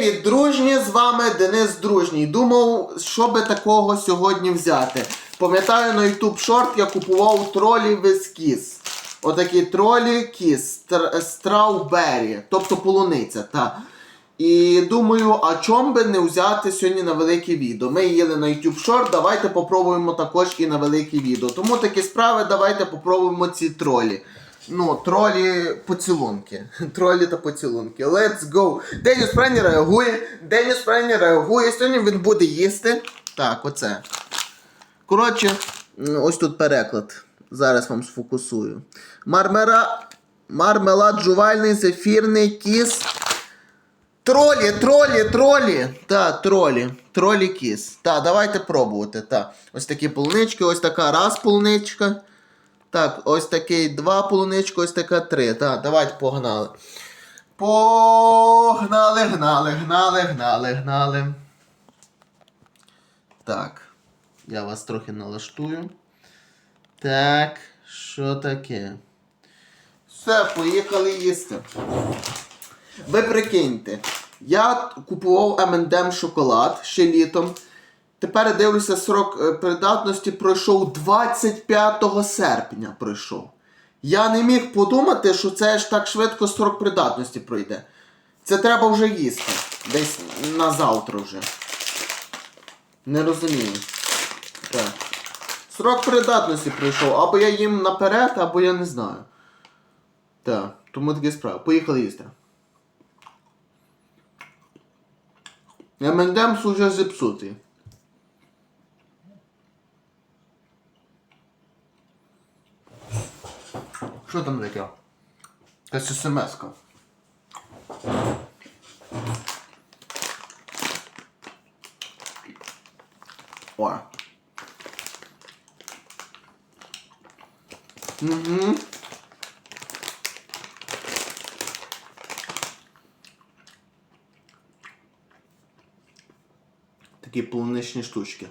Привіт, дружні! З вами Денис Дружній. Думав, що би такого сьогодні взяти. Пам'ятаю, на YouTube Short я купував тролі вискіс. Отакі тролі кіс, стр- страубері, тобто полуниця. Та. І думаю, а чом би не взяти сьогодні на велике відео. Ми їли на YouTube Short, давайте попробуємо також і на велике відео. Тому такі справи, давайте попробуємо ці тролі. Ну, тролі поцілунки. Тролі та поцілунки. Let's go. Деніс Прені реагує. Деніс Прені реагує. Сьогодні він буде їсти. Так, оце. Коротше, ось тут переклад. Зараз вам сфокусую. Мармера... Мармелад жувальний, зефірний, кіс. Тролі, тролі, тролі. Та, тролі. Тролі кіс. Та, давайте пробувати. Та. Ось такі полунички, ось така раз полуничка. Так, ось такий два полунички, ось така три. Так, давайте погнали. Погнали, гнали, гнали, гнали, гнали. Так. Я вас трохи налаштую. Так, що таке? Все, поїхали їсти. Ви прикиньте, я купував M&M шоколад ще літом. Тепер дивлюся, срок е, придатності пройшов 25 серпня. пройшов. Я не міг подумати, що це ж так швидко срок придатності пройде. Це треба вже їсти. Десь на завтра вже. Не розумію. Так. Срок придатності пройшов. Або я їм наперед, або я не знаю. Так, тому такі справи. Поїхали їсти. M&M's уже зіпсутий. Що там таке? Якась смс-ка. О. Угу. Такі полуничні штучки.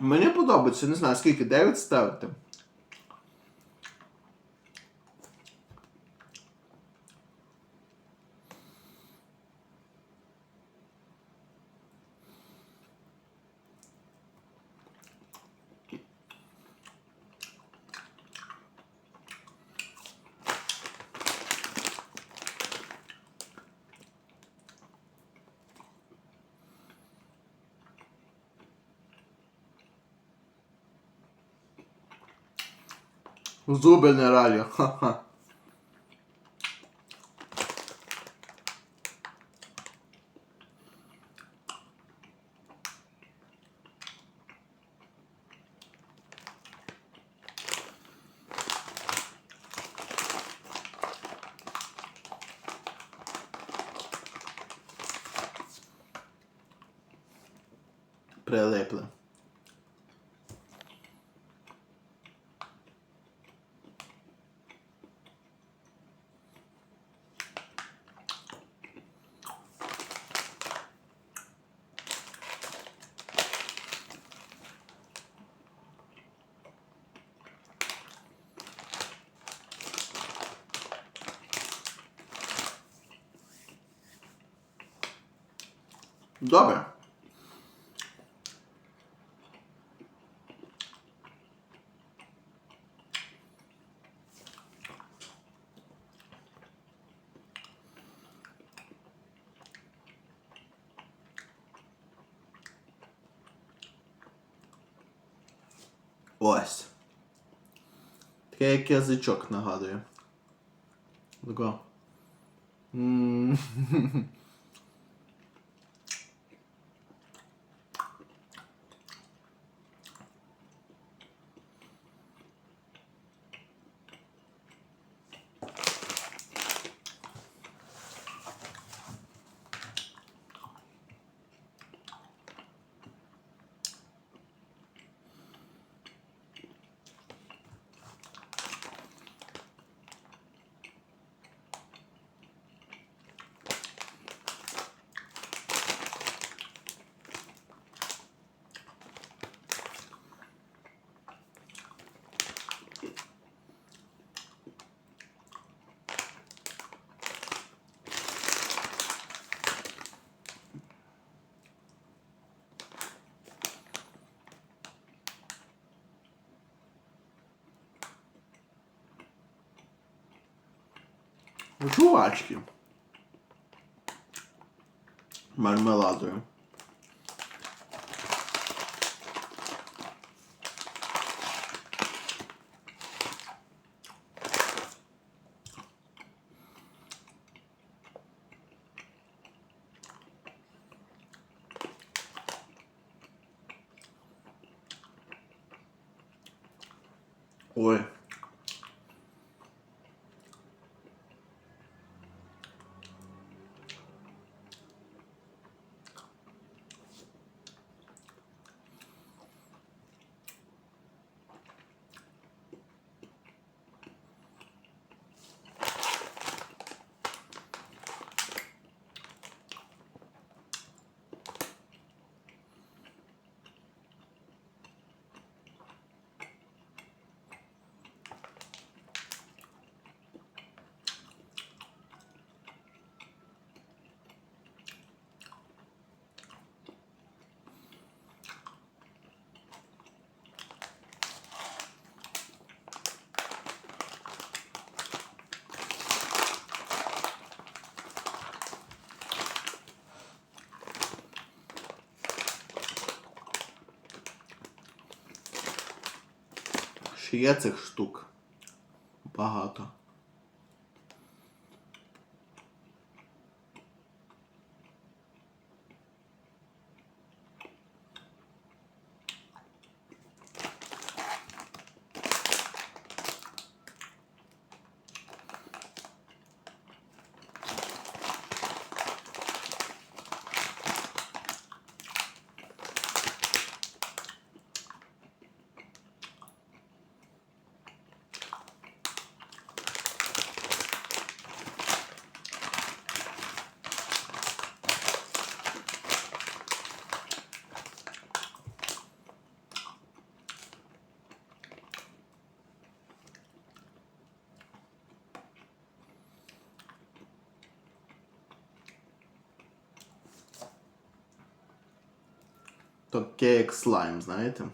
Мені подобається, не знаю, скільки 9 ставити. Зуби не ралі. Прилипли. Добре. Ось. Таке як язичок нагадує. Тако. Жувачки. Мармеладою. Ой. Є цих штук. Багато. Таке як слайм, знаєте?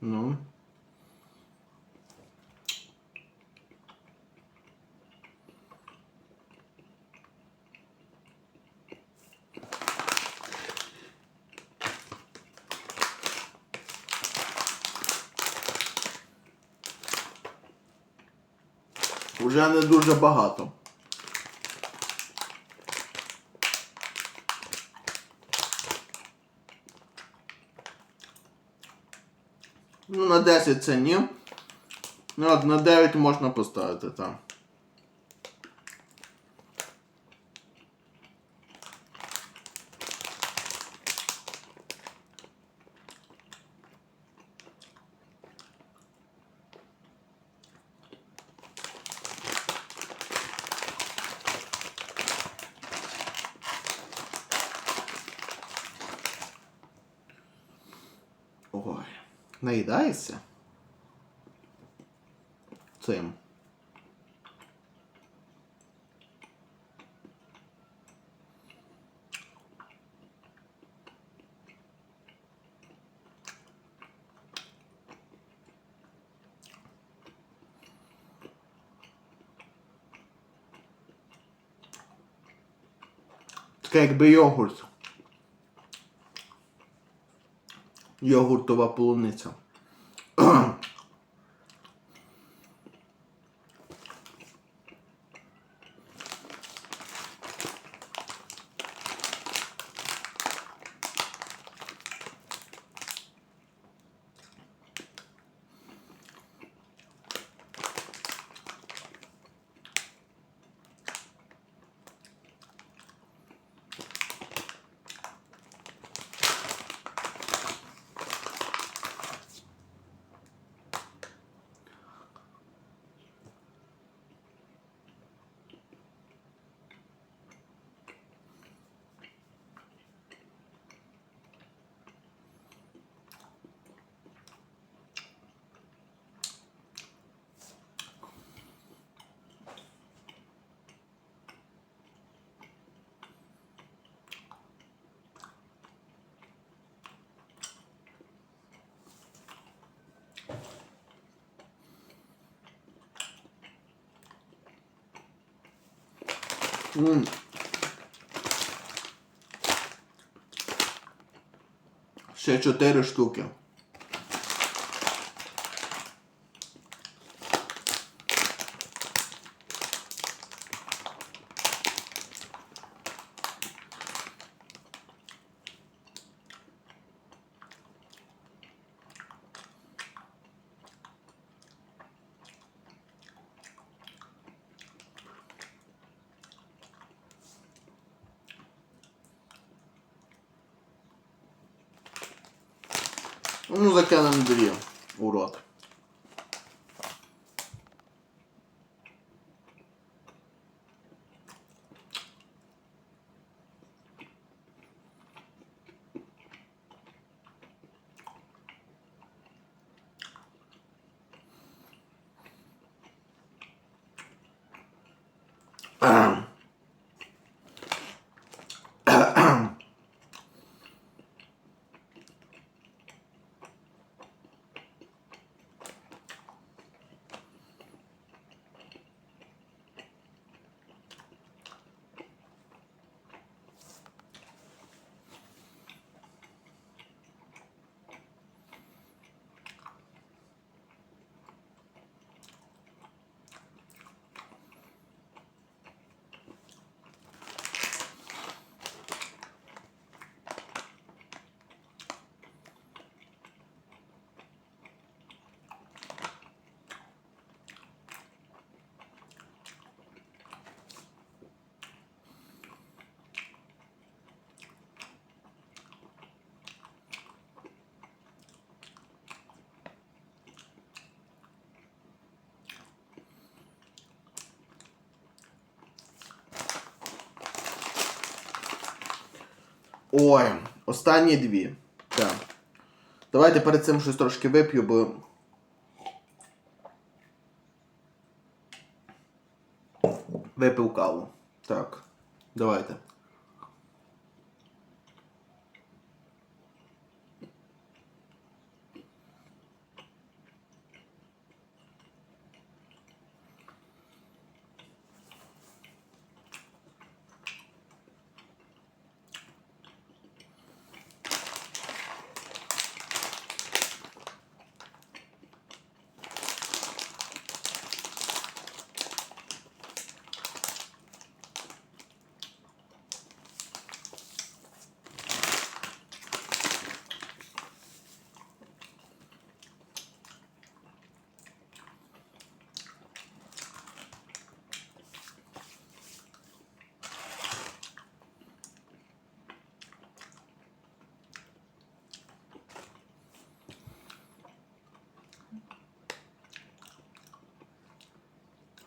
Ну. Уже не дуже багато. Ну, на 10 це ні. Ну, от на 9 можна поставити, так. Ой, наїдаєшся? Цим. Таке якби йогурт. Йогуртова полуниця. М. Ще чотири штуки. Ну, закинемо дві у рот. Ой, останні дві. Так. Давайте перед цим щось трошки вип'ю, бо. Випив каву. Так. Давайте.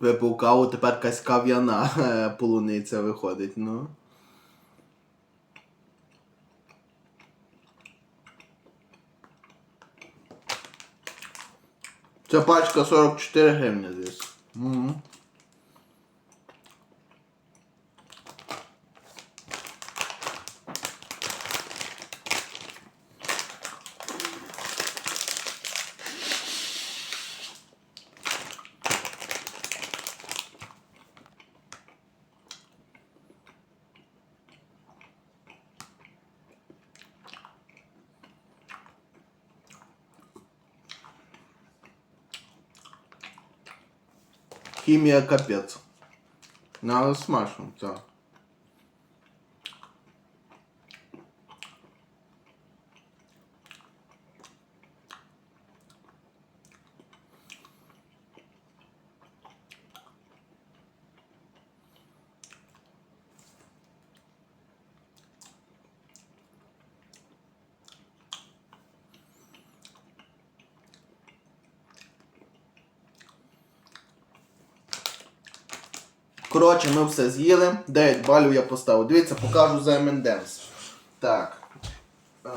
Випив каву, тепер якась кав'яна е, полуниця виходить, ну. Ця пачка 44 гривні здесь. Угу. Хімія капець. Надо смачно, так. Коротше, ми все з'їли. 9 балів я поставив. Дивіться, покажу за M&M's. Так. Ем.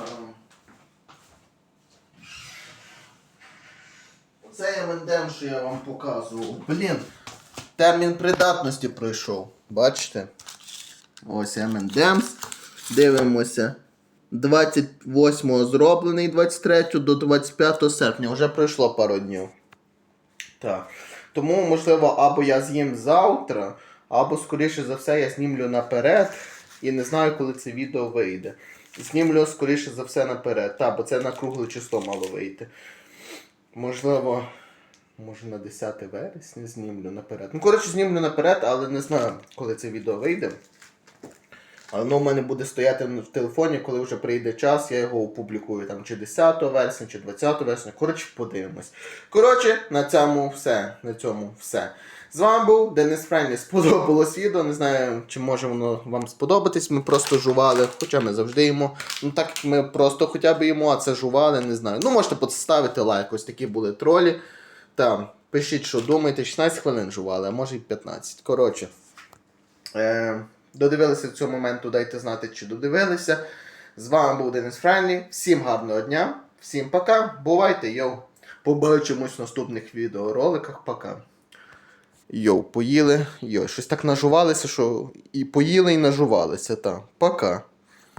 Оце M&M, що я вам показував. Блін, термін придатності пройшов. Бачите? Ось M&M's. Дивимося. 28 зроблений 23 до 25 серпня. Вже пройшло пару днів. Так. Тому, можливо, або я з'їм завтра, Або, скоріше за все, я знімлю наперед і не знаю, коли це відео вийде. Знімлю, скоріше за все, наперед. Та, бо це на кругле число мало вийти. Можливо, може на 10 вересня знімлю наперед. Ну, коротше, знімлю наперед, але не знаю, коли це відео вийде. Воно в мене буде стояти в телефоні, коли вже прийде час, я його опублікую там чи 10 вересня, чи 20 вересня. Коротше, подивимось. Коротше, на цьому все. На цьому все. З вами був Денис Френлі. Сподобалось відео. Не знаю, чи може воно вам сподобатись. Ми просто жували, хоча ми завжди їмо. Ну так як ми просто хоча б їмо, а це жували, не знаю. Ну, можете поставити лайк. Ось такі були тролі. Там, пишіть, що думаєте, 16 хвилин жували, а може і 15. Коротше. Е, додивилися до цього моменту, дайте знати, чи додивилися. З вами був Денис Френлі. Всім гарного дня, всім пока. Бувайте, йоу. Побачимось в наступних відеороликах. Пока. Йоу, поїли. Йоу, щось так нажувалися, що і поїли, і нажувалися. Та. Пока.